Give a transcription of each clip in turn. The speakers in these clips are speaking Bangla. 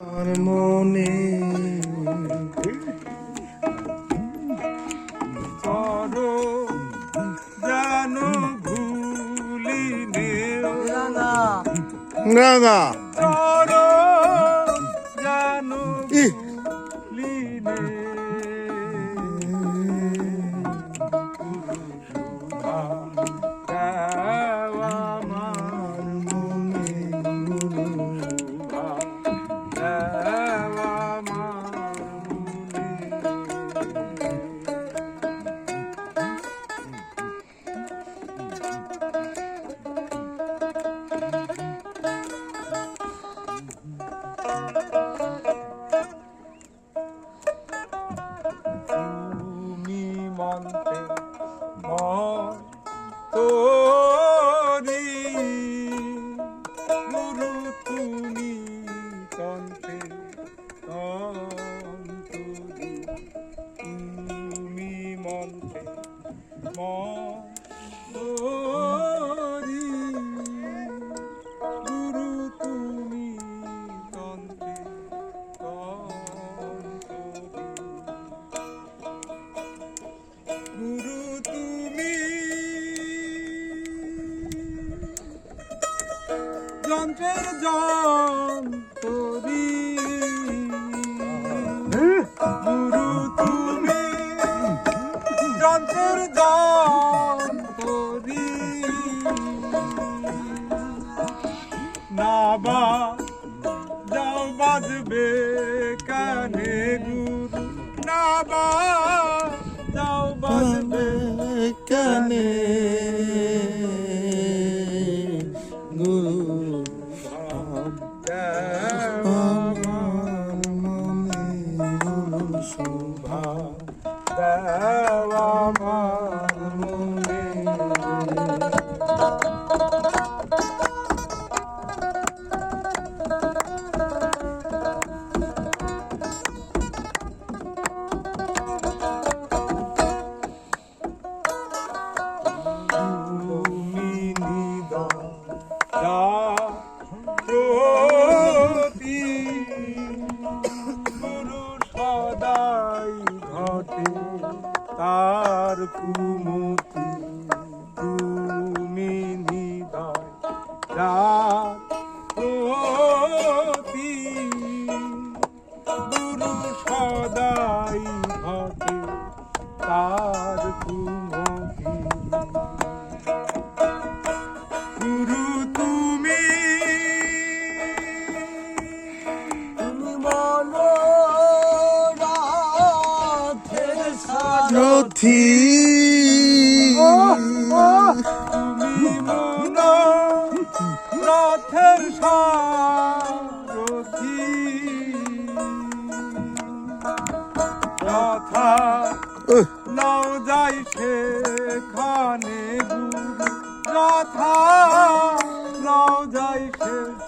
আমার মনে করো জানো ভুলিনে। রাঙা করো তুমি কন্তে যন্ত্রের যন্তরি গুরু, তুমি যন্ত্রের যন্তরি নাবা যাও বাজবে কানে গুরু। নাবা যাও বাজবে কানে তার কুমতি তুমি নিদয় রথি তুমি মন রথের সারথি যথা নাও যাই সেখানে গুরু। নাও যাই সেখানে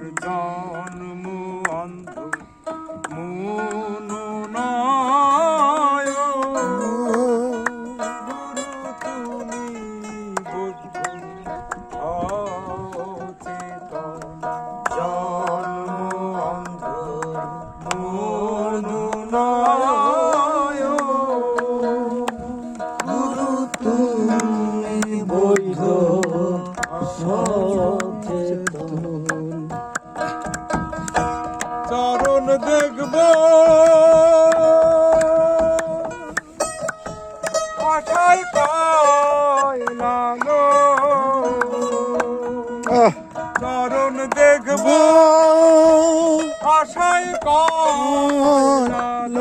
আমার কথাই কইলাম চরণ দেখব। আশাই কইলাম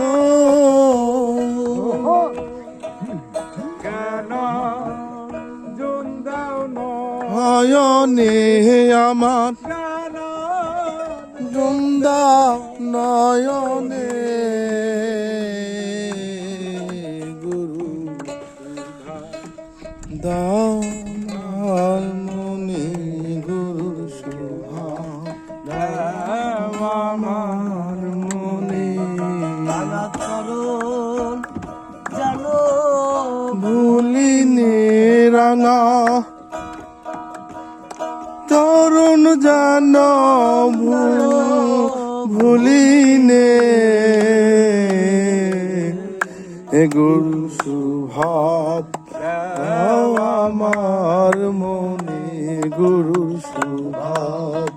কেন জন্দাও নয়নে আমার জন্দা নয়নে ভুলিনে রাঙা তরুণ জান ভুলিনে। গুরু সুভাব আমার মনে গুরু সুভাব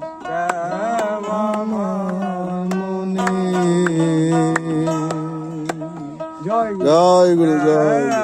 মনে। জয় গুরু। জয়